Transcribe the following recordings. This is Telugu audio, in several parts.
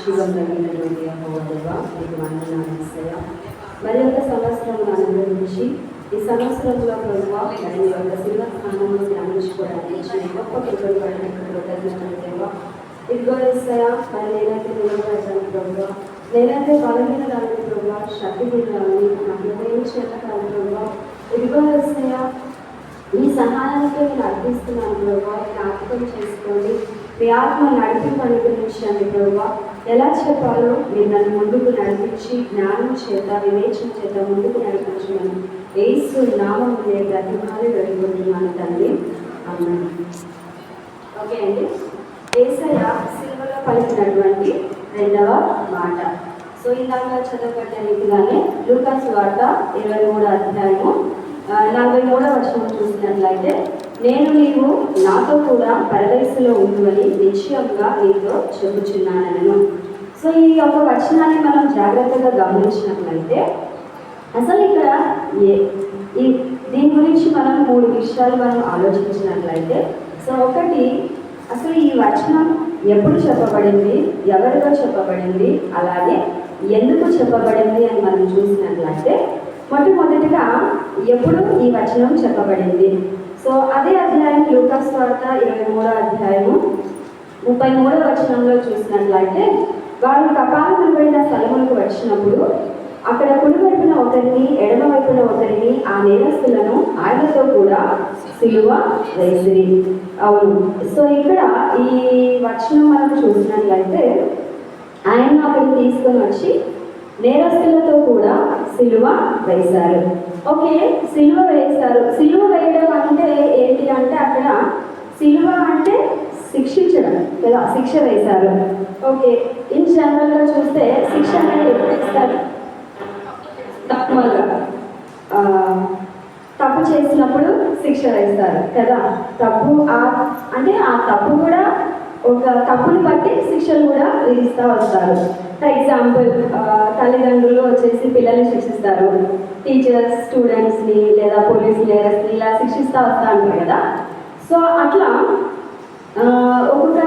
జీవం కలిగినటువంటి అమ్మవారువ మీకు వందనాలు మరి యొక్క సంవత్సరం అనుభవించి ఈ సంవత్సరంలో ప్రభావ మరి మీ యొక్క సింహస్థానంలో స్థానంలో ధ్యానించుకోవడానికి ఇచ్చిన గొప్ప కృపలు పడిన కృతజ్ఞతలు దేవా ఇదిగో ఇస్తాయా మరి నేనైతే నిలబడతాను ప్రభావ నేనైతే బలమైన దాని ప్రభావ శక్తి విన్నాను నాకు హృదయం చేత కాదు ప్రభావ ఇదిగో ఇస్తాయా మీ సహాయానికి నేను అర్పిస్తున్నాను ప్రభావ జ్ఞాపకం చేసుకోండి. మీ ఆత్మ నడిపింపు అనుగ్రహించండి ప్రభావ. ఎలా చెప్పాలో మీరు నన్ను ముందుకు నడిపించి జ్ఞానం చేత వివేచన చేత ముందుకు నడిపించమని ఏసు నామం నేను బ్రతిమాలి వెళ్ళిపోతున్నాను తండ్రి. అన్నాను ఓకే అండి. ఏసయ సిల్వలో పలికినటువంటి రెండవ మాట. సో ఇందాక చదవబడ్డ రీతిగానే లూకాస్ వార్త ఇరవై మూడో అధ్యాయము నలభై మూడో వచనం చూసినట్లయితే నేను నీవు నాతో కూడా పరదశలో ఉండువని నిశ్చయంగా నీతో చెబుచున్నానను సో ఈ యొక్క వచనాన్ని మనం జాగ్రత్తగా గమనించినట్లయితే అసలు ఇక్కడ ఏ ఈ దీని గురించి మనం మూడు విషయాలు మనం ఆలోచించినట్లయితే సో ఒకటి అసలు ఈ వచనం ఎప్పుడు చెప్పబడింది ఎవరితో చెప్పబడింది అలాగే ఎందుకు చెప్పబడింది అని మనం చూసినట్లయితే మొట్టమొదటిగా ఎప్పుడు ఈ వచనం చెప్పబడింది? సో అదే అధ్యాయం లూకాస్ వార్త ఇరవై మూడో అధ్యాయము ముప్పై మూడో వచనంలో చూసినట్లయితే వారు కపాలం నిలబడిన స్థలములకు వచ్చినప్పుడు అక్కడ కుడివైపున ఒకరిని ఎడమ వైపున ఒకరిని ఆ నేరస్తులను ఆయనతో కూడా సిలువ వేసిరి. అవును. సో ఇక్కడ ఈ వచనం మనం చూసినట్లయితే ఆయన అక్కడికి తీసుకొని వచ్చి నేరస్తులతో కూడా సిలువ వేశారు. ఓకే సిలువ వేశారు సిలువ వేయడం అంటే ఏంటి అంటే అక్కడ సిలువ అంటే శిక్షించడం కదా శిక్ష వేశారు. ఓకే ఇన్ జనరల్గా చూస్తే శిక్ష అనేది ఎప్పుడు ఇస్తారు నార్మల్గా తప్పు చేసినప్పుడు శిక్ష వేస్తారు కదా. తప్పు ఆ అంటే ఆ తప్పు కూడా ఒక తప్పును బట్టి శిక్షలు కూడా విధిస్తూ వస్తారు. ఫర్ ఎగ్జాంపుల్ తల్లిదండ్రులు వచ్చేసి పిల్లల్ని శిక్షిస్తారు. టీచర్స్ స్టూడెంట్స్ని లేదా పోలీస్ లేయర్స్ని ఇలా శిక్షిస్తూ వస్తూ ఉంటారు కదా. సో అట్లా ఒక్కొక్క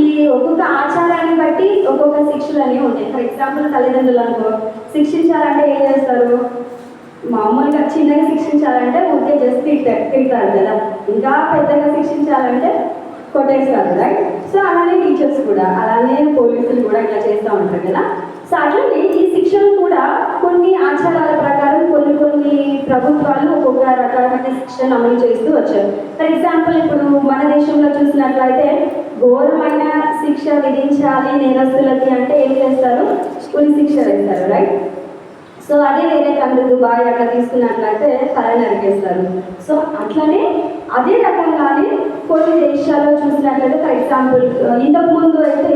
ఈ ఒక్కొక్క ఆచారాన్ని బట్టి ఒక్కొక్క శిక్షలు అనేవి ఉంటాయి. ఫర్ ఎగ్జాంపుల్ తల్లిదండ్రులు అనుకో శిక్షించాలంటే ఏం చేస్తారు? మామూలుగా చిన్నగా శిక్షించాలంటే ఊరికే జస్ట్ తిట్టారు తిడతారు కదా. ఇంకా పెద్దగా శిక్షించాలంటే కొట్టేస్తారు రైట్ సో అలానే టీచర్స్ కూడా అలానే పోలీసులు కూడా ఇట్లా చేస్తూ ఉంటారు కదా? సో అట్లనే ఈ శిక్షలు కూడా కొన్ని ఆచారాల ప్రకారం కొన్ని కొన్ని ప్రభుత్వాలు ఒక్కొక్క రకాలైన శిక్షను అమలు చేస్తూ వచ్చారు. ఫర్ ఎగ్జాంపుల్ ఇప్పుడు మన దేశంలో చూసినట్లయితే ఘోరమైన శిక్ష విధించాలి నేరస్తులకి అంటే ఏం చేస్తారు? ఉరి శిక్ష వేస్తారు రైట్ సో అదే వేరే కంట్రీ దుబాయ్ అట్లా తీసుకున్నట్లయితే తల నరికేస్తారు సో అట్లనే అదే రకంగానే కొన్ని దేశాల్లో చూసినట్లయితే ఫర్ ఎగ్జాంపుల్ ఇంతకు ముందు అయితే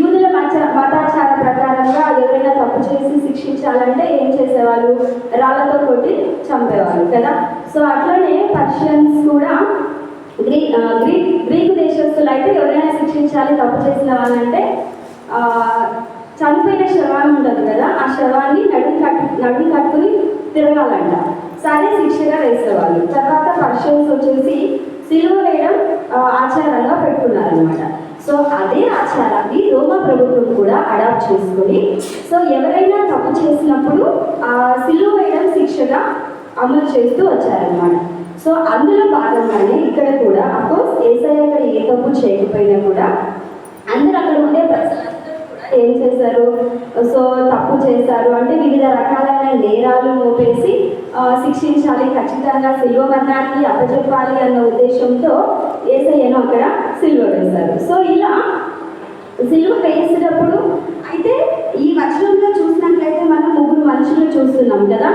యూదుల మత మతాచార ప్రకారంగా ఎవరైనా తప్పు చేసి శిక్షించాలంటే ఏం చేసేవాళ్ళు? రాళ్ళతో కొట్టి చంపేవాళ్ళు కదా? సో అట్లనే పర్షియన్స్ కూడా గ్రీక్ గ్రీక్ గ్రీకు దేశస్తులు అయితే ఎవరైనా శిక్షించాలి తప్పు చేసిన వాళ్ళంటే ఆ, శవాన్ని ఉంటుంది కదా ఆ శవాన్ని నడుం కట్టు నడుం కట్టుకుని తిరగాలంట. సరే శిక్షగా వేసేవాళ్ళు. తర్వాత పర్షియన్స్ వచ్చేసి సిలువ వేయడం ఆచారంగా పెట్టుకున్నారనమాట సో అదే ఆచారాన్ని రోమా ప్రభుత్వం కూడా అడాప్ట్ చేసుకొని సో ఎవరైనా తప్పు చేసినప్పుడు ఆ సిలువ వేయడం శిక్షగా అమలు చేస్తూ వచ్చారనమాట సో అందులో భాగంగానే ఇక్కడ కూడా అఫ్కోర్స్ ఏసఐ అక్కడ ఏ తప్పు చేయకపోయినా కూడా అందరూ అక్కడ ఉండే ప్రజలందరూ ఏం చేశారు? సో తప్పు చేశారు. అంటే వివిధ రకాలైన నేరాలు మోపేసి శిక్షించాలి. ఖచ్చితంగా సిల్వ మరణానికి అప్పచెప్పాలి అన్న ఉద్దేశంతో ఏసయ్యను అక్కడ సిల్వ వేశారు. సో ఇలా సిల్వ వేసేటప్పుడు అయితే ఈ వచనంలో చూసినట్లయితే మనం ముగ్గురు మనుషులు చూస్తున్నాం కదా.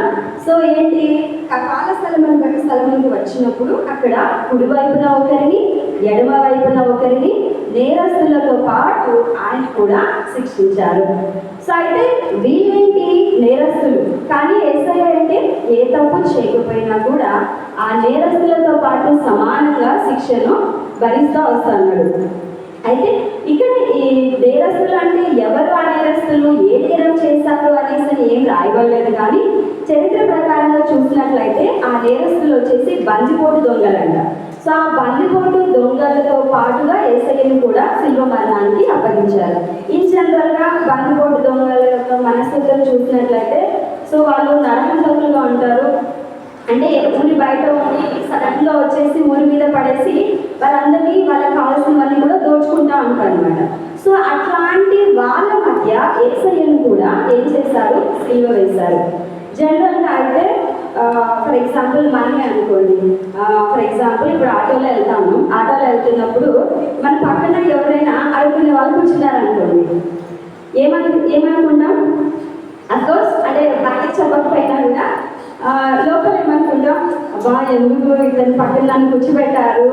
సో ఏంటి? కాల స్థలం బట్టి స్థలంలోకి వచ్చినప్పుడు అక్కడ కుడి వైపున ఒకరిని ఎడమ వైపున ఒకరిని నేరస్తులతో పాటు ఆయన కూడా శిక్షించారు. సో అయితే వీళ్ళేంటి నేరస్తులు? కానీ ఎస్ఐ అంటే ఏ తప్పు చేయకపోయినా కూడా ఆ నేరస్తులతో పాటు సమానంగా శిక్షను భరిస్తూ వస్తున్నాడు. అయితే ఇక్కడ ఈ నేరస్తులు అంటే ఎవరు ఆ నేరస్తులు? ఏ నేరం చేశారు అనేసి ఏం రాయబడలేదు. కానీ చరిత్ర ప్రకారంగా చూసినట్లయితే ఆ నేరస్తులు వచ్చేసి బందిపోటు దొంగలంట. సో ఆ బందిపోటు దొంగలతో పాటుగా ఏసయ్యను కూడా శిల్వ మరణానికి అప్పగించారు. ఈ యొక్క యవనస్తులను చూసినట్లయితే సో వాళ్ళు నరకంతకులుగా ఉంటారు. అంటే ఊరి బయట ఉండి సడన్గా వచ్చేసి ఊరి మీద పడేసి వాళ్ళందరినీ వాళ్ళకి కావాల్సినవన్నీ కూడా దోచుకుంటా ఉంటారు అనమాట సో అట్లాంటి వాళ్ళ మధ్య ఏసయ్యను కూడా ఏం చేశారు? సిల్వ వేశారు. జనరల్గా అయితే ఫర్ ఎగ్జాంపుల్ మనమే అనుకోండి. ఫర్ ఎగ్జాంపుల్ ఇప్పుడు ఆటోలో వెళ్తాము. ఆటోలో వెళ్తున్నప్పుడు మన పక్కన ఎవరైనా అడుగుకునే వాళ్ళు కూర్చున్నారనుకోండి. ఏమను ఏమనుకుంటాం? అఫ్కోర్స్ అంటే బయట చెప్పకపోయినా కూడా లోపల ఏమనుకుంటాం? అబ్బా ఎందుకు ఇతను పక్కన నన్ను కూర్చోబెట్టారు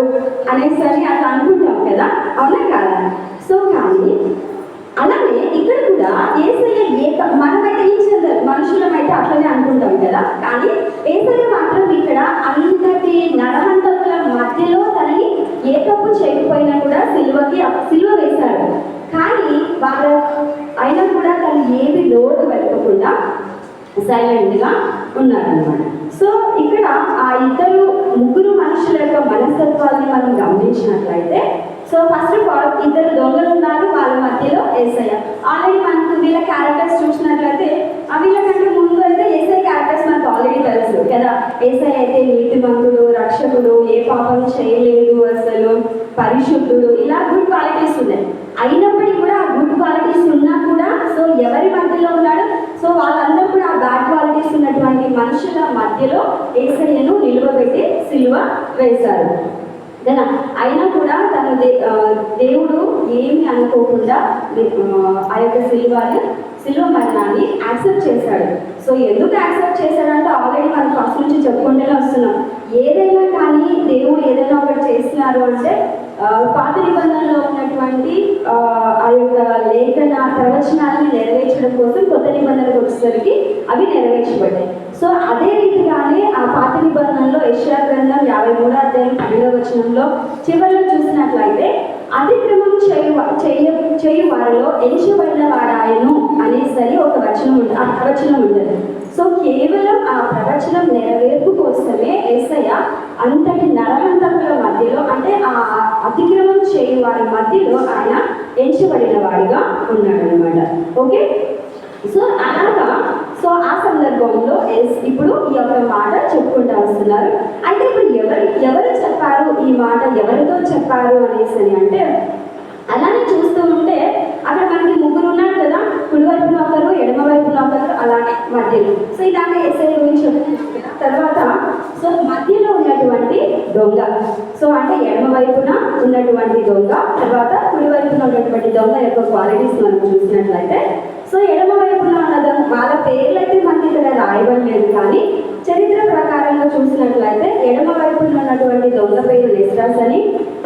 అనేసి అని అట్లా అనుకుంటాం కదా? అవునా కాదా? సో కానీ అలానే ఇక్కడ కూడా ఏసయ్య ఏక మనమైతే ఈ చంద్ర మనుషులమైతే అట్లనే అనుకుంటాం కదా? కానీ ఏసయ్య మాత్రం ఇక్కడ అంతటి నరహంతకుల మధ్యలో తనని ఏ తప్పు చేయకపోయినా కూడా సిల్వకి సిల్వ వేశాడు. కానీ వాళ్ళ అయినా కూడా తను ఏమి లోటు వెళ్ళకుండా సైలెంట్గా ఉన్నారనమాట సో ఇక్కడ ఆ ఇద్దరు ముగ్గురు మనుషుల యొక్క మనస్తత్వాన్ని మనం గమనించినట్లయితే సో ఫస్ట్ ఆఫ్ ఆల్ ఇద్దరు దొంగలు ఉన్నారు వాళ్ళ మధ్యలో ఏసయ్య ఆల్రెడీ మనకు వీళ్ళ క్యారెక్టర్స్ చూసినట్లయితే ఆ వీళ్ళకంటే ముందు అయితే ఏసఐ క్యారెక్టర్స్ మనకు ఆల్రెడీ తెలుసు కదా? ఏసఐ అయితే నీతిమంతుడు రక్షకుడు ఏ పాపం చేయలేదు అసలు పరిశుద్ధుడు ఇలా గుడ్ క్వాలిటీస్ ఉన్నాయి. అయినప్పటికీ కూడా ఆ గుడ్ క్వాలిటీస్ ఉన్నా కూడా సో ఎవరి మధ్యలో ఉన్నాడు? సో వాళ్ళందరూ కూడా ఆ బ్యాడ్ క్వాలిటీస్ ఉన్నటువంటి మనుషుల మధ్యలో ఏసయ్యను నిలువబెట్టి సిలువ వేశారు. కదా అయినా కూడా తన దే దేవుడు ఏమి అనుకోకుండా ఆ, యొక్క సిల్వాని సిల్వ మరణాన్ని యాక్సెప్ట్ చేశాడు. సో ఎందుకు యాక్సెప్ట్ చేశాడంటే ఆల్రెడీ మనం ఫస్ట్ నుంచి చెప్పుకుంటూనే వస్తున్నాం. ఏదైనా కానీ దేవుడు ఏదైనా ఒకటి చేస్తున్నారు అంటే పాత నిబంధనలో ఉన్నటువంటి ఆ, యొక్క లేఖన ప్రవచనాలను నెరవేర్చడం కోసం కొత్త నిబంధనలకు వచ్చేసరికి అవి నెరవేర్చబడ్డాయి. సో అదే రీతిగానే ఆ పాత నిబంధనలో యెషయా గ్రంథం యాభై మూడో అధ్యాయం పన్నెండవ వచనంలో చివరిలో చూసినట్లయితే అతిక్రమం చేయు చేయ చేయు వారిలో ఎంచబడిన వాడాయను అనేసరి ఒక వచనం ఉంటుంది ఆ ప్రవచనం ఉంటుంది. సో కేవలం ఆ ప్రవచనం నెరవేర్పు కోసమే ఏసయ్య అంతటి నరహంతకుల మధ్యలో అంటే ఆ అతిక్రమం చేయు వారి మధ్యలో ఆయన ఎంచబడిన వాడిగా ఉన్నాడు అనమాట ఓకే? సో అలాగా సో ఆ సందర్భంలో ఎస్ ఇప్పుడు ఈ యొక్క మాట చెప్పుకుంటూ వస్తున్నారు. అయితే ఇప్పుడు ఎవరు ఎవరు చెప్పారు? ఈ మాట ఎవరితో చెప్పారు అనేసి అని అంటే అలానే చూస్తూ ఉంటే అక్కడ మనకి ముగ్గురు ఉన్నారు కదా కుడి వైపున ఒకరు ఎడమ వైపున ఒకరు అలానే మధ్యలో. సో ఇలాగే ఎస్ఐ గురించి తర్వాత సో మధ్యలో ఉన్నటువంటి దొంగ. సో అంటే ఎడమ వైపున ఉన్నటువంటి దొంగ తర్వాత కుడి వైపున ఉన్నటువంటి దొంగ యొక్క క్వాలిటీస్ మనం చూసినట్లయితే సో ఎడమ వైపున ఉన్న వాళ్ళ పేర్లు అయితే మనకి ఇక్కడ రాయబడలేదు కానీ చరిత్ర ప్రకారంగా చూసినట్లయితే ఎడమ వైపున ఉన్నటువంటి దొంగ పేరు నిస్రాస్ అని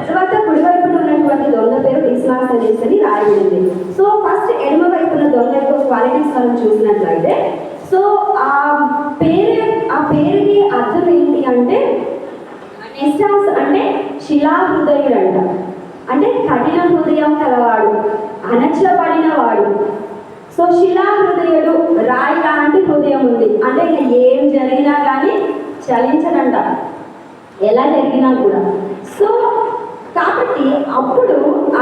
తర్వాత కుడి వైపున ఉన్నటువంటి దొంగ పేరు ఇస్లాస్ అనేసి అని రాయబడింది. సో ఫస్ట్ ఎడమ వైపున దొంగ యొక్క క్వాలిటీస్ మనం చూసినట్లయితే సో ఆ పేరు ఆ పేరుకి అర్థం ఏంటి అంటే నిస్టాస్ అంటే శిలా హృదయుడు అంట అంటే కఠిన హృదయం కలవాడు అణచబడిన వాడు. సో శిలా హృదయుడు రాయి లాంటి హృదయం ఉంది. అంటే ఇక ఏం జరిగినా కానీ చలించడంట ఎలా జరిగినా కూడా. సో కాబట్టి అప్పుడు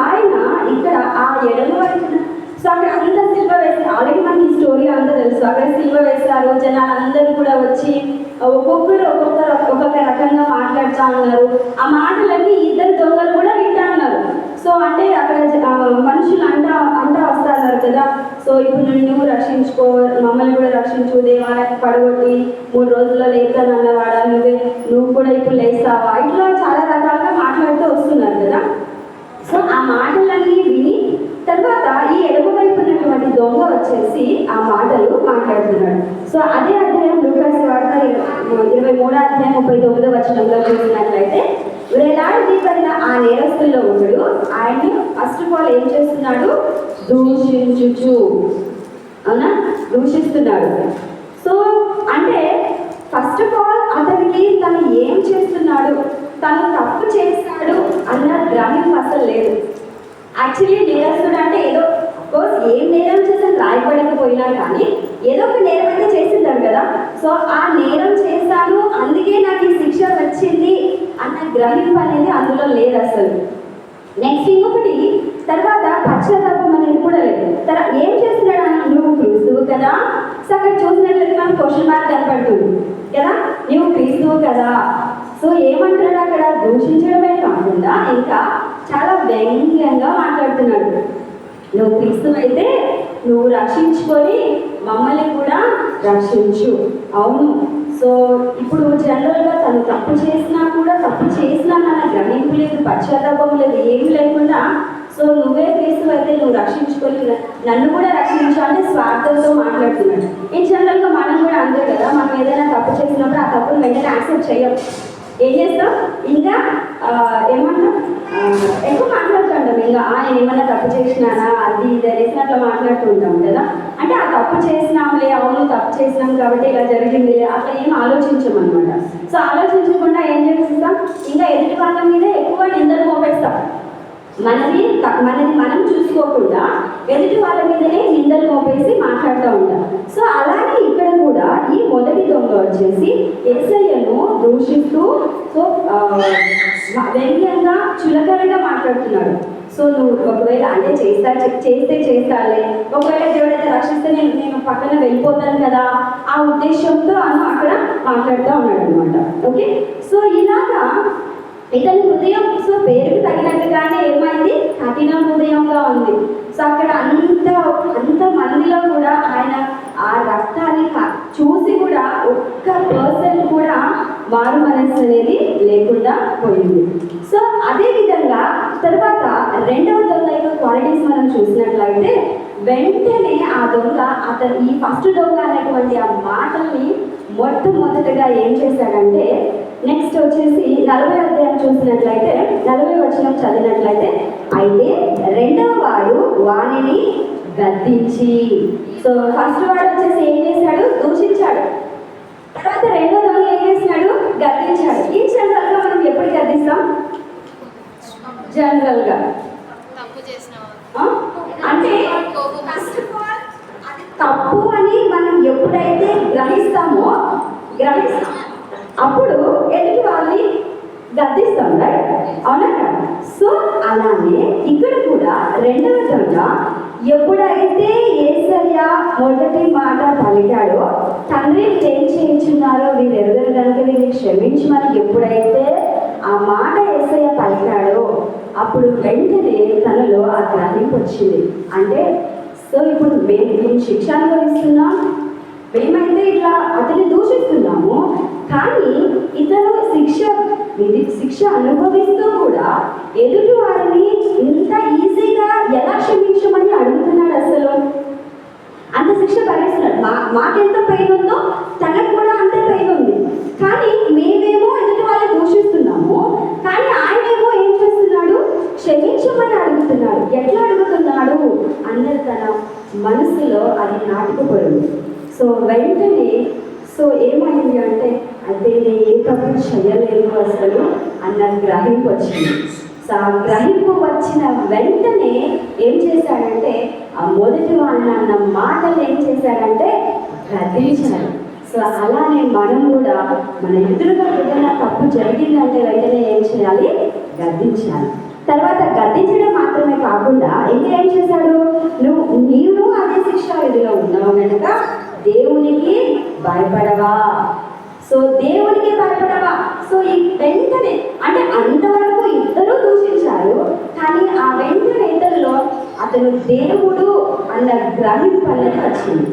ఆయన ఇక్కడ ఆ ఎడమ వైపున సో అక్కడ అంతా సిల్వ వేసి ఆల్రెడీ మనకి ఈ స్టోరీ అంతా తెలుసు. అక్కడ సిల్వ వేశారు జనాలు అందరూ కూడా వచ్చి ఒక్కొక్కరు ఒక్కొక్కరు ఒక్కొక్క రకంగా మాట్లాడుతూ ఉన్నారు. ఆ మాటలన్నీ ఇద్దరు దొంగలు కూడా వింటా ఉన్నారు. సో అంటే అక్కడ మనుషులు అంటా అంటా వస్తున్నారు కదా. సో ఇప్పుడు నువ్వు నువ్వు రక్షించుకో మమ్మల్ని కూడా రక్షించు దేవాలయానికి పడగొట్టి మూడు రోజుల్లో లేపుతాను అన్నవాడా నువ్వే? నువ్వు కూడా ఇప్పుడు లేస్తావా? ఇట్లా చాలా రకాలుగా మాట్లాడుతూ వస్తున్నారు కదా. సో ఆ మాటలన్నీ విని తర్వాత ఈ ఎడమ వైపు ఉన్నటువంటి దొంగ వచ్చేసి ఆ మాటలు మాట్లాడుతున్నాడు. సో అదే అధ్యాయం లూకాస్ వార్త ఇరవై ఇరవై మూడో అధ్యాయం ముప్పై తొమ్మిదో వచనంలో చూసినట్లయితే వేలాడదీపడిన ఆ నేరస్తుల్లో ఒకడు ఆయన ఫస్ట్ ఆఫ్ ఆల్ ఏం చేస్తున్నాడు దూషించుచు అవునా దూషిస్తున్నాడు సో అంటే ఫస్ట్ ఆఫ్ ఆల్ అతనికి తను ఏం చేస్తున్నాడు? తను తప్పు చేస్తాడు అన్న గ్రహింపు అసలు లేదు. యాక్చువల్లీ నేరస్తుడు అంటే ఏదో కోర్స్ ఏం నేరం చేసాను రాయబడకపోయినా కానీ ఏదో ఒక నేరం అయితే చేసింటాడు కదా. సో ఆ నేరం చేశాను అందుకే నాకు ఈ శిక్ష వచ్చింది అన్న గ్రహింపు అనేది అందులో లేదు అసలు. నెక్స్ట్ ఇంకొకటి తర్వాత పశ్చాత్తాపం అనేది కూడా లేదు. తర్వాత ఏం చేస్తున్నాడు అన్న నువ్వు క్రీస్తువు కదా? సో అక్కడ చూసినట్లయితే మనం క్వశ్చన్ మార్క్ కనపడుతుంది. కదా? నువ్వు క్రీస్తువు కదా? సో ఏమంటున్నాడు అక్కడ? దూషించడమే కాకుండా ఇంకా చాలా వ్యంగ్యంగా మాట్లాడుతున్నాడు. నువ్వు క్రీస్తువు అయితే నువ్వు రక్షించుకొని మమ్మల్ని కూడా రక్షించు. అవును. సో ఇప్పుడు జనరల్గా తను తప్పు చేసినా కూడా తప్పు చేసినా నన్ను గ్రహింపు లేదు పశ్చాత్తాపం లేదు ఏమి లేకుండా. సో నువ్వే క్రీస్తు అయితే నువ్వు రక్షించుకొని నన్ను కూడా రక్షించు అంటే స్వార్థంతో మాట్లాడుతున్నాడు. ఈ జనరల్గా మనం కూడా అంతే కదా మనం ఏదైనా తప్పు చేసినప్పుడు ఆ తప్పును వెంటనే యాక్సెప్ట్ చేయము ఏం చేస్తాం ఇంకా ఏమన్నా ఎక్కువ మాట్లాడుతుంటాం. ఇంకా ఆయన ఏమన్నా తప్పు చేసినానా? అది ఇది అనేసి అట్లా మాట్లాడుతుంటాం కదా. అంటే ఆ తప్పు చేసినాంలే అవును తప్పు చేసినాం కాబట్టి ఇలా జరిగింది అట్లా ఏం ఆలోచించం అనమాట సో ఆలోచించకుండా ఏం చేస్తాం? ఇంకా ఎదుటి వాళ్ళ మీద ఎక్కువ నిందలు మోపేస్తాం. మనది మనది మనం చూసుకోకుండా ఎదుటి వాళ్ళ మీదనే నిందలు మోపేసి మాట్లాడుతూ ఉంటాం. సో అలాగే ఇక్కడ కూడా ఈ మొదటి దొంగ వచ్చేసి ఎస్ఐను దూషిస్తూ సో ఆ, వ్యంగ్యంగా చులకనగా మాట్లాడుతున్నాడు. సో నువ్వు ఒకవేళ అంటే చేస్తా చేస్తే చేస్తాలే. ఒకవేళ దేవుడైతే రక్షిస్తే నేను నేను పక్కన వెళ్ళిపోతాను కదా. ఆ ఉద్దేశంతో అను అక్కడ మాట్లాడుతూ ఉన్నాడు అనమాట ఓకే? సో ఇలాగా ఇతని హృదయం సో పేరుకు తగినట్టుగానే ఏమైంది? కఠిన హృదయంగా ఉంది. సో అక్కడ అంత అంత మందిలో కూడా ఆయన ఆ రక్తాన్ని చూసి కూడా ఒక్క పర్సెంట్ కూడా వారు మనస్సు అనేది లేకుండా పోయింది. సో అదే విధంగా తర్వాత రెండవ దొంగ యొక్క క్వాలిటీస్ మనం చూసినట్లయితే వెంటనే ఆ దొంగ అతను ఈ ఫస్ట్ దొంగ అనేటువంటి ఆ మాటల్ని మొట్టమొదటగా ఏం చేశాడంటే నెక్స్ట్ వచ్చేసి నలభై అధ్యాయం చూసినట్లయితే నలభై వచనం చదివినట్లయితే అయితే రెండవ వాడు వాణిని గద్దించి. సో ఫస్ట్ వాడు వచ్చేసి ఏం చేశాడు? దూషించాడు. తర్వాత రెండో దొంగ ఏం చేసినాడు గద్దించాడు. ఈ జనరల్గా మనం ఎప్పుడు గద్దిస్తాం? జనరల్గా? అంటే తప్పు అని మనం ఎప్పుడైతే గ్రహిస్తామో గ్రహిస్తాం. అప్పుడు ఎదుటి వాళ్ళని గద్దిస్తాం రైట్ అవునా సో అలానే ఇక్కడ కూడా రెండవ దొంగ ఎప్పుడైతే ఏసయ్య మొదటి మాట పలికాడో తండ్రి ఏం చేయించున్నారో వీరు ఎరుగరు కనుక వీరిని క్షమించమని ఎప్పుడైతే ఆ మాట ఏసయ్య పలికాడో అప్పుడు వెంటనే తనలో ఆ గ్రహింపు వచ్చింది. అంటే సో ఇప్పుడు మేము మేము శిక్ష అనుభవిస్తున్నాం. మేమైతే ఇట్లా అతన్ని దూషిస్తున్నాము. కానీ ఇతను శిక్ష శిక్ష అనుభవిస్తూ కూడా ఎదుటి వారిని ఇంత ఈజీగా ఎలా క్షమించమని అడుగుతున్నాడు అసలు? అంత శిక్ష భరిస్తున్నాడు. మా మాకెంత పెయిన్ ఉందో తనకు కూడా అంతే పెయిన్ ఉంది కానీ మేమేమో ఎదుటి వాళ్ళని దూషిస్తున్నాము. కానీ ఆయనేమో ఏం చేస్తున్నాడు? క్షమించమని అడుగుతున్నాడు. ఎట్లా అడుగుతున్నాడు? అన్నది తన మనసులో అది నాటుకుపోయింది. సో వెంటనే సో ఏమైంది అంటే అంటే నేను ఏ తప్పు చేయలేదు అసలు అన్న గ్రహింపు వచ్చింది గ్రహింపు వచ్చిన వెంటనే ఏం చేశాడంటే ఆ మొదటి వాళ్ళ అన్న మాటలు ఏం చేశాడంటే గద్దించాడు సో అలానే మనం కూడా మన ఎదురుగా ఏదైనా తప్పు జరిగిందంటే వెంటనే ఏం చేయాలి? గద్దించాలి. తర్వాత గద్దించడం మాత్రమే కాకుండా ఇంకా ఏం చేశాడు? నువ్వు నీవు అదే శిక్ష విధిలో ఉన్నావు కనుక దేవునికి భయపడవా? సో దేవునికి భయపడవా సో ఈ వెంటనే అంటే అంతవరకు ఇద్దరు దూషించారు కానీ ఆ వెంటనే ఇద్దరిలో అతను దేవుడు అన్న గ్రహింపు అనేది వచ్చింది.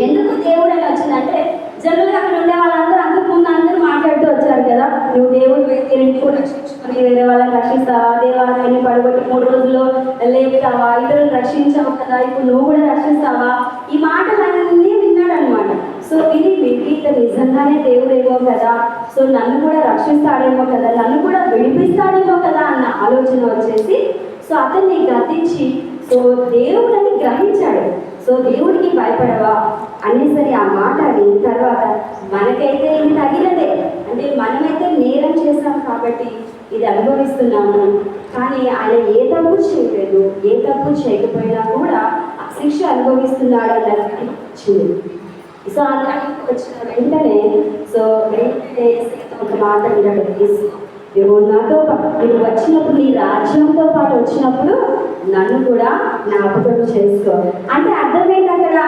ఎందుకు దేవుడు అని వచ్చిందంటే జనరల్గా అక్కడ ఉండే వాళ్ళందరూ అంతకు ముందు అందరూ మాట్లాడుతూ వచ్చారు కదా నువ్వు దేవుడు రెండు కూడా రక్షించుకొని వేరే వాళ్ళని రక్షిస్తావా? దేవాలయాన్ని పడగొట్టి మూడు రోజుల్లో లేపుతావా? ఇతరులను రక్షించావు కదా ఇప్పుడు నువ్వు కూడా రక్షిస్తావా? ఈ మాటలన్నీ సో ఇది విపరీత నిజంగానే దేవుడేమో కదా. సో నన్ను కూడా రక్షిస్తాడేమో కదా నన్ను కూడా విడిపిస్తాడేమో కదా అన్న ఆలోచన వచ్చేసి సో అతన్ని గతించి సో దేవుడని గ్రహించాడు. సో దేవుడికి భయపడవా? అనేసరి ఆ మాట అని తర్వాత మనకైతే ఇది తగినదే. అంటే మనమైతే నేరం చేశాం కాబట్టి ఇది అనుభవిస్తున్నాము. కానీ ఆయన ఏ తప్పు చేయలేదు ఏ తప్పు చేయకపోయినా కూడా ఆ శిక్ష అనుభవిస్తున్నాడు అన్నది సో ఆ టైంకి వచ్చిన వెంటనే సో వెంటనే ఒక మాట విన్నాడు ప్లీజ్ నువ్వు నాతో నువ్వు వచ్చినప్పుడు నీ రాజ్యంతో పాటు వచ్చినప్పుడు నన్ను కూడా జ్ఞాపకం చేసుకో. అంటే అర్థమైంది అక్కడ?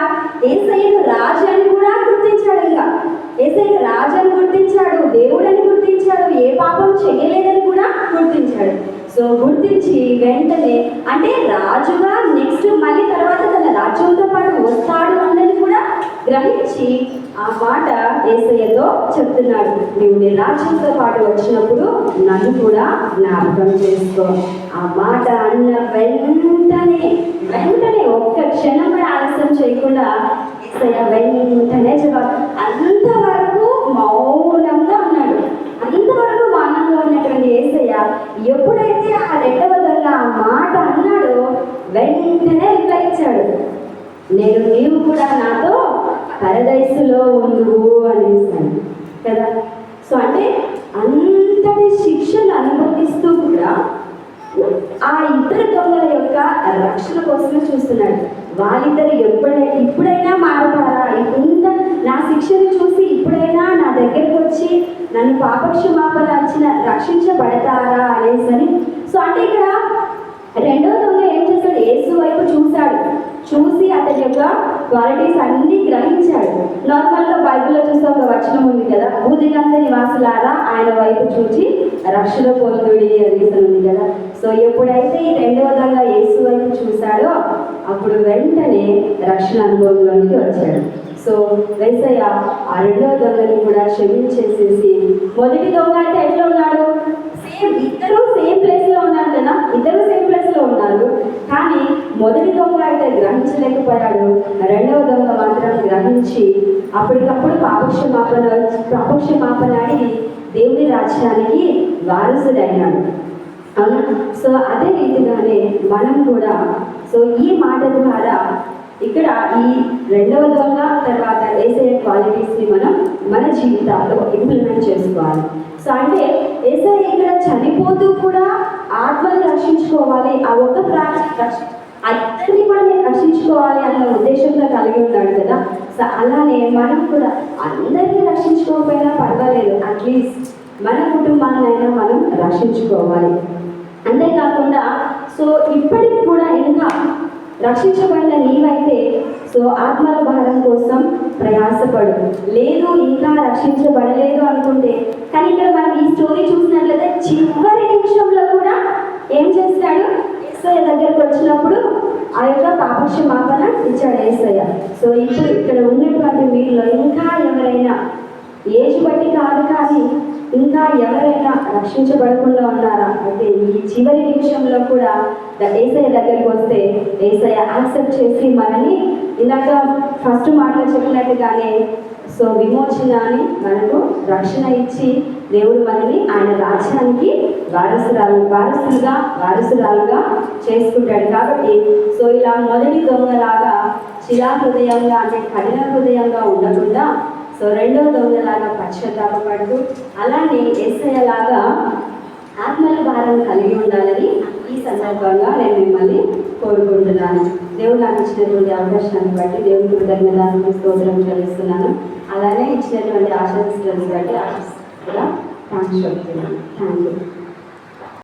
ఏసైను రాజాన్ని కూడా గుర్తించాడు ఇంకా. ఏసైను రాజని గుర్తించాడు దేవుడని గుర్తించాడు ఏ పాపం చేయలేదని కూడా గుర్తించాడు. సో గుర్తించి వెంటనే అంటే రాజుగా నెక్స్ట్ మళ్ళీ తర్వాత తన రాజ్యంతో పాటు వస్తాడు అన్నది గ్రహించి ఆ పాట ఏసయ్యతో చెప్తున్నాడు. నువ్వు నీ రాజ్యంతో పాటు వచ్చినప్పుడు నన్ను కూడా జ్ఞాపకం చేసుకో. ఆ మాట అన్న వెంటనే వెంటనే ఒక్క క్షణం కూడా ఆలస్యం చేయకుండా ఏసయ్య వెంటనే జవాబు అంతవరకు మౌనంగా ఉన్నాడు. అంతవరకు మౌనంగా ఉన్నటువంటి ఏసయ్య ఎప్పుడైతే ఆ రెండవ దొంగ ఆ మాట అన్నాడో వెంటనే రిప్లై ఇచ్చాడు. నేను నీవు కూడా నాతో పరదైసులో ఉండు అనేసాను కదా? సో అంటే అంతటి శిక్షను అనుభవిస్తూ కూడా ఆ ఇద్దరు దొంగల యొక్క రక్షణ కోసమే చూస్తున్నాడు. వాళ్ళిద్దరు ఎప్పుడైనా ఇప్పుడైనా మారతారా? ఇంత నా శిక్షను చూసి ఇప్పుడైనా నా దగ్గరకు వచ్చి నన్ను పాపక్షమాపణ అంచిన రక్షించబడతారా అనేసని. సో అంటే ఇక్కడ రెండో దొంగ ఏం చేశాడు యేసు వైపు చూశాడు. చూసి అతని యొక్క క్వాలిటీస్ అన్ని గ్రహించాడు. నార్మల్గా బైబిల్లో చూస్తే ఒక వచనం ఉంది కదా బూదిగంత నివాసులారా ఆయన వైపు చూచి రక్షణ పొందుడి అనేసి ఉంది కదా. సో ఎప్పుడైతే ఈ రెండవ దొంగ యేసు వైపు చూశాడో అప్పుడు వెంటనే రక్షణ అనుభవంలోనికి వచ్చాడు. సో వేసయ్య ఆ రెండవ దొంగని కూడా క్షమించేసేసి మొదటి దొంగ అయితే ఎట్లా ఉన్నాడు? ఇద్దరు సేమ్ ప్లేస్లో ఉన్నారు కదా? ఇద్దరు సేమ్ ప్లేస్లో ఉన్నారు. కానీ మొదటి దొంగ అయితే గ్రహించలేకపోయాడు. రెండవ దొంగ మాత్రం గ్రహించి అప్పటికప్పుడు పాపక్షమాపణ పాపక్షమాపణ అడిగి దేవుని రాజ్యానికి వారసుడైనాడు. అవునా? సో అదే రీతిగానే మనం కూడా సో ఈ మాట ద్వారా ఇక్కడ ఈ రెండవ దొంగ తర్వాత ఏసఐ క్వాలిటీస్ని మనం మన జీవితాల్లో ఇంప్లిమెంట్ చేసుకోవాలి. సో అంటే చనిపోతూ కూడా ఆత్మని రక్షించుకోవాలి. ఆ ఒక్క ప్రాణి రక్షి ఆ ఇద్దరిని కూడా నేను రక్షించుకోవాలి అన్న ఉద్దేశంతో కలిగి ఉన్నాడు కదా. సో అలానే మనం కూడా అందరినీ రక్షించుకోకపోయినా పర్వాలేదు. అట్లీస్ట్ మన కుటుంబాన్నైనా మనం రక్షించుకోవాలి. అంతేకాకుండా సో ఇప్పటికి కూడా ఇంకా రక్షించబడిన నీవైతే సో ఆత్మల భారం కోసం ప్రయాసపడు. లేదు ఇంకా రక్షించబడలేదు అనుకుంటే కానీ ఇక్కడ మనం ఈ స్టోరీ చూసినట్లయితే చివరి నిమిషంలో కూడా ఏం చేస్తాడు? ఏసయ్య దగ్గరకు వచ్చినప్పుడు ఆ యొక్క పాపక్షమాపణ ఇచ్చాడు ఏసయ్య. సో ఇప్పుడు ఇక్కడ ఉన్నటువంటి మీలో ఇంకా ఎవరైనా ఏజ్ బట్టి కాదు కానీ ఇంకా ఎవరైనా రక్షించబడకుండా ఉన్నారా? అంటే ఈ చివరి నిమిషంలో కూడా ఏసఐ దగ్గరికి వస్తే ఏసఐ యాక్సెప్ట్ చేసి మనని ఇందాక ఫస్ట్ మాటలో చెప్పినట్టుగానే సో విమోచనాన్ని మనకు రక్షణ ఇచ్చి దేవుడు మనని ఆయన రాజ్యానికి వారసురాలు వారసులుగా వారసురాలుగా చేసుకుంటాడు కాబట్టి సో ఇలా మొదటి దొంగలాగా శిలా హృదయంగా అంటే కఠిన హృదయంగా ఉండకుండా సో రెండవ దొంగలాగా పశ్చాత్తాపడుతూ అలానే ఏసయ్యలాగా ఆత్మల భారం కలిగి ఉండాలని ఈ సందర్భంగా నేను మిమ్మల్ని కోరుకుంటున్నాను. దేవుడు నాకు ఇచ్చినటువంటి అవకాశాన్ని బట్టి దేవుడి కృతజ్ఞతను స్తోత్రం చెల్లిస్తున్నాను. అలానే ఇచ్చినటువంటి ఆశీస్సులను బట్టి ఆశిస్తూ కూడా థ్యాంక్స్ చెప్తున్నాను. Thank you